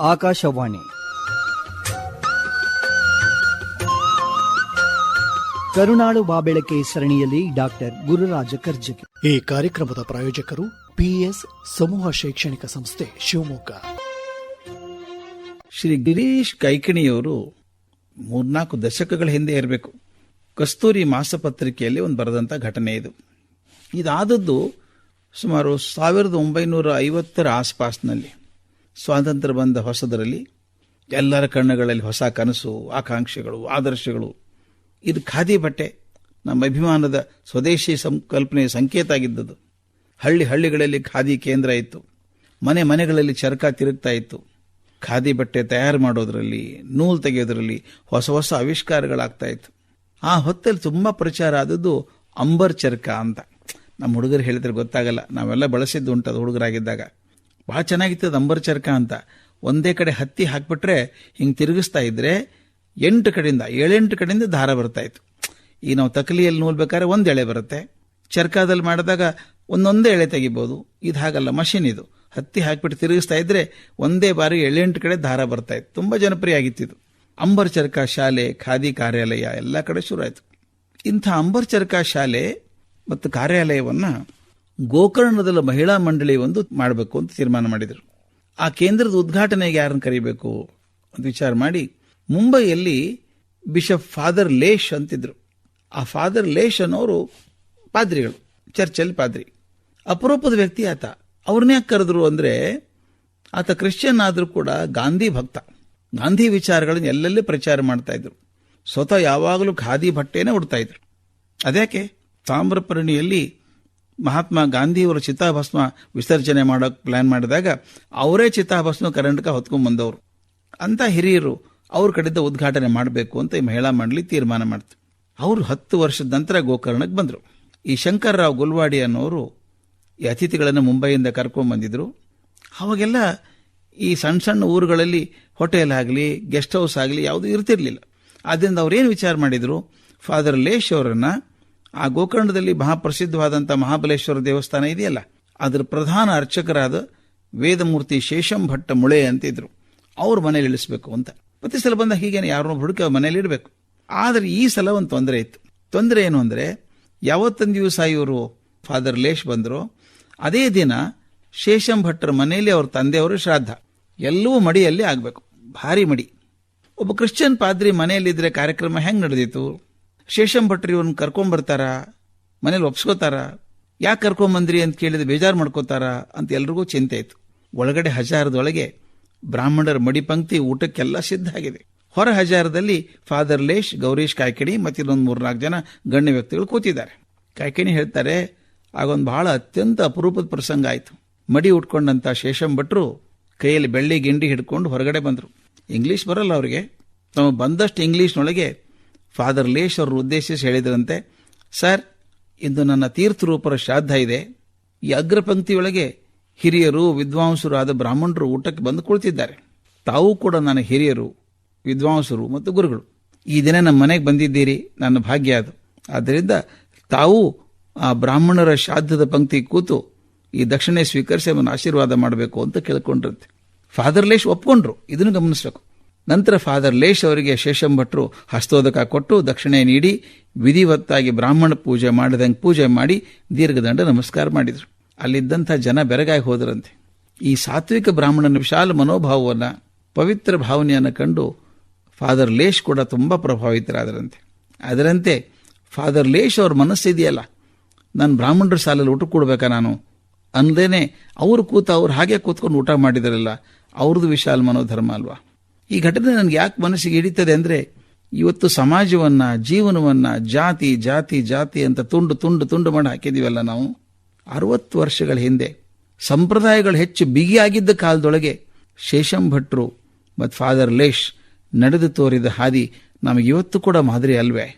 ಆಕಾಶವಾಣಿ. ಕರುನಾಳು ಬಾಬೆಳಕೆ ಸರಣಿಯಲ್ಲಿ ಡಾಕ್ಟರ್ ಗುರುರಾಜ ಕರ್ಜಗಿ ಈ ಕಾರ್ಯಕ್ರಮದ ಪ್ರಾಯೋಜಕರು ಪಿಎಸ್ ಸಮೂಹ ಶೈಕ್ಷಣಿಕ ಸಂಸ್ಥೆ ಶಿವಮೊಗ್ಗ. ಶ್ರೀ ಗಿರೀಶ್ ಕೈಕಿಣಿಯವರು ಮೂರ್ನಾಲ್ಕು ದಶಕಗಳ ಹಿಂದೆ ಇರಬೇಕು. ಕಸ್ತೂರಿ ಮಾಸಪತ್ರಿಕೆಯಲ್ಲಿ ಒಂದು ಬರೆದಂಥ ಘಟನೆ ಇದು. ಇದಾದದ್ದು ಸುಮಾರು ಸಾವಿರದ ಒಂಬೈನೂರ ಐವತ್ತರ ಆಸ್ಪಾಸ್ನಲ್ಲಿ. ಸ್ವಾತಂತ್ರ್ಯ ಬಂದ ಹೊಸದರಲ್ಲಿ ಎಲ್ಲರ ಕಣ್ಣುಗಳಲ್ಲಿ ಹೊಸ ಕನಸು, ಆಕಾಂಕ್ಷೆಗಳು, ಆದರ್ಶಗಳು. ಇದು ಖಾದಿ ಬಟ್ಟೆ. ನಮ್ಮ ಅಭಿಮಾನದ ಸ್ವದೇಶಿ ಸಂಕಲ್ಪನೆಯ ಸಂಕೇತ ಆಗಿದ್ದದು. ಹಳ್ಳಿ ಹಳ್ಳಿಗಳಲ್ಲಿ ಖಾದಿ ಕೇಂದ್ರ ಇತ್ತು. ಮನೆ ಮನೆಗಳಲ್ಲಿ ಚರಕ ತಿರುಗ್ತಾ ಇತ್ತು. ಖಾದಿ ಬಟ್ಟೆ ತಯಾರು ಮಾಡೋದರಲ್ಲಿ, ನೂಲು ತೆಗೆಯೋದರಲ್ಲಿ ಹೊಸ ಹೊಸ ಆವಿಷ್ಕಾರಗಳಾಗ್ತಾ ಇತ್ತು. ಆ ಹೊತ್ತಲ್ಲಿ ತುಂಬ ಪ್ರಚಾರ ಆದದ್ದು ಅಂಬರ್ ಚರಕ ಅಂತ. ನಮ್ಮ ಹುಡುಗರು ಹೇಳಿದ್ರೆ ಗೊತ್ತಾಗಲ್ಲ. ನಾವೆಲ್ಲ ಬಳಸಿದ್ದು ಉಂಟು ಅದು ಹುಡುಗರಾಗಿದ್ದಾಗ. ಭಾಳ ಚೆನ್ನಾಗಿತ್ತು ಅಂಬರ್ ಚರ್ಕ ಅಂತ. ಒಂದೇ ಕಡೆ ಹತ್ತಿ ಹಾಕ್ಬಿಟ್ರೆ ಹಿಂಗೆ ತಿರುಗಿಸ್ತಾ ಇದ್ರೆ ಎಂಟು ಕಡೆಯಿಂದ, ಏಳೆಂಟು ಕಡೆಯಿಂದ ದಾರ ಬರ್ತಾ ಇತ್ತು. ಈಗ ನಾವು ತಕಲಿಯಲ್ಲಿ ನೂಲ್ ಬೇಕಾದ್ರೆ ಒಂದು ಎಳೆ ಬರುತ್ತೆ. ಚರ್ಕಾದಲ್ಲಿ ಮಾಡಿದಾಗ ಒಂದೊಂದೇ ಎಳೆ ತೆಗಿಬೋದು. ಇದು ಹಾಗಲ್ಲ, ಮಷಿನ್ ಇದು. ಹತ್ತಿ ಹಾಕಿಬಿಟ್ಟು ತಿರುಗಿಸ್ತಾ ಇದ್ರೆ ಒಂದೇ ಬಾರಿ ಏಳೆಂಟು ಕಡೆ ದಾರ ಬರ್ತಾ ಇತ್ತು. ತುಂಬ ಜನಪ್ರಿಯ ಆಗಿತ್ತು ಇದು. ಅಂಬರ್ ಚರ್ಕ ಶಾಲೆ, ಖಾದಿ ಕಾರ್ಯಾಲಯ ಎಲ್ಲ ಕಡೆ ಶುರು ಆಯಿತು. ಇಂಥ ಅಂಬರ್ ಚರ್ಕ ಶಾಲೆ ಮತ್ತು ಕಾರ್ಯಾಲಯವನ್ನ ಗೋಕರ್ಣದಲ್ಲಿ ಮಹಿಳಾ ಮಂಡಳಿ ಒಂದು ಮಾಡಬೇಕು ಅಂತ ತೀರ್ಮಾನ ಮಾಡಿದರು. ಆ ಕೇಂದ್ರದ ಉದ್ಘಾಟನೆಗೆ ಯಾರನ್ನು ಕರಿಬೇಕು ಅಂತ ವಿಚಾರ ಮಾಡಿ ಮುಂಬೈಯಲ್ಲಿ ಬಿಷಪ್ ಫಾದರ್ ಲೇಶ್ ಅಂತಿದ್ರು. ಆ ಫಾದರ್ ಲೇಶ್ ಅನ್ನೋರು ಪಾದ್ರಿಗಳು, ಚರ್ಚಲ್ಲಿ ಪಾದ್ರಿ. ಅಪರೂಪದ ವ್ಯಕ್ತಿ ಆತ. ಅವ್ರನ್ನ ಯಾಕೆ ಕರೆದ್ರು ಅಂದರೆ ಆತ ಕ್ರಿಶ್ಚಿಯನ್ ಆದರೂ ಕೂಡ ಗಾಂಧಿ ಭಕ್ತ. ಗಾಂಧಿ ವಿಚಾರಗಳನ್ನು ಎಲ್ಲೆಲ್ಲಿ ಪ್ರಚಾರ ಮಾಡ್ತಾ ಇದ್ರು. ಸ್ವತಃ ಯಾವಾಗಲೂ ಖಾದಿ ಬಟ್ಟೆನೇ ಉಡ್ತಾ ಇದ್ರು. ಅದ್ಯಾಕೆ? ತಾಮ್ರಪರ್ಣಿಯಲ್ಲಿ ಮಹಾತ್ಮ ಗಾಂಧಿಯವರ ಚಿತಾಭಸ್ಮ ವಿಸರ್ಜನೆ ಮಾಡೋಕೆ ಪ್ಲಾನ್ ಮಾಡಿದಾಗ ಅವರೇ ಚಿತಾಭಸ್ಮ ಕರ್ನಾಟಕ ಹೊತ್ಕೊಂಡ್ ಬಂದವರು. ಅಂತ ಹಿರಿಯರು ಅವ್ರ ಕಡೆಯಿಂದ ಉದ್ಘಾಟನೆ ಮಾಡಬೇಕು ಅಂತ ಈ ಮಹಿಳಾ ಮಂಡಳಿ ತೀರ್ಮಾನ ಮಾಡ್ತು. ಅವರು ಹತ್ತು ವರ್ಷದ ನಂತರ ಗೋಕರ್ಣಕ್ಕೆ ಬಂದರು. ಈ ಶಂಕರ್ರಾವ್ ಗುಲ್ವಾಡಿ ಅನ್ನೋರು ಈ ಅತಿಥಿಗಳನ್ನು ಮುಂಬೈಯಿಂದ ಕರ್ಕೊಂಡ್ಬಂದಿದ್ರು ಅವಾಗೆಲ್ಲ ಈ ಸಣ್ಣ ಸಣ್ಣ ಊರುಗಳಲ್ಲಿ ಹೋಟೆಲ್ ಆಗಲಿ, ಗೆಸ್ಟ್ ಹೌಸ್ ಆಗಲಿ ಯಾವುದೂ ಇರ್ತಿರ್ಲಿಲ್ಲ. ಆದ್ದರಿಂದ ಅವ್ರೇನು ವಿಚಾರ ಮಾಡಿದರು? ಫಾದರ್ ಲೇಶ್ ಅವರನ್ನ ಆ ಗೋಕರ್ಣದಲ್ಲಿ ಮಹಾಪ್ರಸಿದ್ಧವಾದಂಥ ಮಹಾಬಲೇಶ್ವರ ದೇವಸ್ಥಾನ ಇದೆಯಲ್ಲ, ಅದರ ಪ್ರಧಾನ ಅರ್ಚಕರಾದ ವೇದಮೂರ್ತಿ ಶೇಷಂ ಭಟ್ಟ ಮುಳೆ ಅಂತಿದ್ರು. ಅವ್ರ ಮನೇಲಿ ಇಳಿಸ್ಬೇಕು ಅಂತ. ಪ್ರತಿ ಸಲ ಬಂದ ಹೀಗೇನೆ ಯಾರನ್ನೋ ಹುಡುಕ ಮನೇಲಿ ಇಡಬೇಕು. ಆದರೆ ಈ ಸಲ ಒಂದು ತೊಂದರೆ ಇತ್ತು. ತೊಂದರೆ ಏನು ಅಂದರೆ, ಯಾವತ್ತೊಂದು ದಿವಸ ಇವರು ಫಾದರ್ ಲೇಶ್ ಬಂದರು, ಅದೇ ದಿನ ಶೇಷಂ ಭಟ್ಟರ ಮನೆಯಲ್ಲಿ ಅವ್ರ ತಂದೆಯವರು ಶ್ರಾದ್ದ. ಎಲ್ಲವೂ ಮಡಿಯಲ್ಲಿ ಆಗಬೇಕು. ಭಾರಿ ಮಡಿ. ಒಬ್ಬ ಕ್ರಿಶ್ಚಿಯನ್ ಪಾದ್ರಿ ಮನೆಯಲ್ಲಿದ್ದರೆ ಕಾರ್ಯಕ್ರಮ ಹೆಂಗೆ ನಡೆದಿತ್ತು ಶೇಷಂ ಭಟ್ರು ಇವ್ರನ್ನ ಕರ್ಕೊಂಬರ್ತಾರ ಮನೇಲಿ ಒಪ್ಸ್ಕೋತಾರ? ಯಾಕೆ ಕರ್ಕೊಂಬಂದ್ರಿ ಅಂತ ಕೇಳಿದ ಬೇಜಾರು ಮಾಡ್ಕೋತಾರ ಅಂತ ಎಲ್ರಿಗೂ ಚಿಂತೆ ಇತ್ತು ಒಳಗಡೆ ಹಜಾರದೊಳಗೆ ಬ್ರಾಹ್ಮಣರ ಮಡಿ ಪಂಕ್ತಿ ಊಟಕ್ಕೆಲ್ಲ ಸಿದ್ಧ ಆಗಿದೆ. ಹೊರ ಹಜಾರದಲ್ಲಿ ಫಾದರ್ ಲೇಶ್, ಗೌರೀಶ್ ಕಾಯ್ಕಿಣಿ ಮತ್ತು ಇನ್ನೊಂದು ಮೂರ್ನಾಲ್ಕು ಜನ ಗಣ್ಯ ವ್ಯಕ್ತಿಗಳು ಕೂತಿದ್ದಾರೆ. ಕಾಯ್ಕಿಣಿ ಹೇಳ್ತಾರೆ, ಆಗೊಂದು ಬಹಳ ಅತ್ಯಂತ ಅಪರೂಪದ ಪ್ರಸಂಗ ಆಯಿತು. ಮಡಿ ಉಟ್ಕೊಂಡಂತ ಶೇಷಂ ಭಟ್ರು ಕೈಯಲ್ಲಿ ಬೆಳ್ಳಿ ಗಿಂಡಿ ಹಿಡ್ಕೊಂಡು ಹೊರಗಡೆ ಬಂದರು. ಇಂಗ್ಲಿಷ್ ಬರಲ್ಲ ಅವರಿಗೆ. ತಾವು ಬಂದಷ್ಟು ಇಂಗ್ಲಿಷ್ನೊಳಗೆ ಫಾದರ್ ಲೇಶ್ ಅವರು ಉದ್ದೇಶಿಸಿ ಹೇಳಿದ್ರಂತೆ ಸರ್ ಇಂದು ನನ್ನ ತೀರ್ಥರೂಪರ ಶ್ರಾದ್ದ ಇದೆ. ಈ ಅಗ್ರಪಂಕ್ತಿಯೊಳಗೆ ಹಿರಿಯರು, ವಿದ್ವಾಂಸರು ಆದ ಬ್ರಾಹ್ಮಣರು ಊಟಕ್ಕೆ ಬಂದು ಕುಳಿತಿದ್ದಾರೆ. ತಾವು ಕೂಡ ನನ್ನ ಹಿರಿಯರು, ವಿದ್ವಾಂಸರು ಮತ್ತು ಗುರುಗಳು. ಈ ದಿನ ನಮ್ಮ ಮನೆಗೆ ಬಂದಿದ್ದೀರಿ, ನನ್ನ ಭಾಗ್ಯ ಅದು. ಆದ್ದರಿಂದ ತಾವು ಆ ಬ್ರಾಹ್ಮಣರ ಶ್ರಾದ್ದದ ಪಂಕ್ತಿ ಕೂತು ಈ ದಕ್ಷಿಣೆ ಸ್ವೀಕರಿಸಿ ಅವನ ಆಶೀರ್ವಾದ ಮಾಡಬೇಕು ಅಂತ ಕೇಳ್ಕೊಂಡ್ರಂತೆ. ಫಾದರ್ ಲೇಶ್ ಒಪ್ಕೊಂಡ್ರು, ಇದನ್ನು ಗಮನಿಸಬೇಕು. ನಂತರ ಫಾದರ್ ಲೇಶ್ ಅವರಿಗೆ ಶೇಷಂಭಟ್ರು ಹಸ್ತೋದಕ ಕೊಟ್ಟು ದಕ್ಷಿಣೆ ನೀಡಿ ವಿಧಿವತ್ತಾಗಿ ಬ್ರಾಹ್ಮಣ ಪೂಜೆ ಮಾಡಿದಂಗೆ ಪೂಜೆ ಮಾಡಿ ದೀರ್ಘದಂಡ ನಮಸ್ಕಾರ ಮಾಡಿದರು. ಅಲ್ಲಿದ್ದಂಥ ಜನ ಬೆರಗಾಗಿ ಹೋದರಂತೆ. ಈ ಸಾತ್ವಿಕ ಬ್ರಾಹ್ಮಣನ ವಿಶಾಲ ಮನೋಭಾವವನ್ನು, ಪವಿತ್ರ ಭಾವನೆಯನ್ನು ಕಂಡು ಫಾದರ್ ಲೇಶ್ ಕೂಡ ತುಂಬ ಪ್ರಭಾವಿತರಾದರಂತೆ. ಅದರಂತೆ ಫಾದರ್ ಲೇಶ್ ಅವ್ರ ಮನಸ್ಸಿದೆಯಲ್ಲ ನಾನು ಬ್ರಾಹ್ಮಣರ ಸಾಲಲ್ಲಿ ಊಟ ಕೊಡ್ಬೇಕಾ ನಾನು? ಅಂದೇನೆ ಅವರು ಕೂತ ಅವ್ರು ಹಾಗೆ ಕೂತ್ಕೊಂಡು ಊಟ ಮಾಡಿದರಲ್ಲ, ಅವ್ರದ್ದು ವಿಶಾಲ ಮನೋಧರ್ಮ ಅಲ್ವಾ? ಈ ಘಟನೆ ನನಗೆ ಯಾಕೆ ಮನಸ್ಸಿಗೆ ಹಿಡಿತದೆ ಅಂದರೆ ಇವತ್ತು ಸಮಾಜವನ್ನ, ಜೀವನವನ್ನ ಜಾತಿ ಜಾತಿ ಜಾತಿ ಅಂತ ತುಂಡು ತುಂಡು ತುಂಡು ಮಾಡಿ ಹಾಕಿದ್ದೀವಲ್ಲ ನಾವು. ಅರವತ್ತು ವರ್ಷಗಳ ಹಿಂದೆ ಸಂಪ್ರದಾಯಗಳು ಹೆಚ್ಚು ಬಿಗಿಯಾಗಿದ್ದ ಕಾಲದೊಳಗೆ ಶೇಷಂ ಭಟ್ರು ಮತ್ತು ಫಾದರ್ ಲೇಶ್ ನಡೆದು ತೋರಿದ ಹಾದಿ ನಮಗೆ ಇವತ್ತು ಕೂಡ ಮಾದರಿ ಅಲ್ವೇ.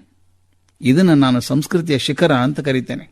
ಇದನ್ನು ನಾನು ಸಂಸ್ಕೃತಿಯ ಶಿಖರ ಅಂತ ಕರಿತೇನೆ.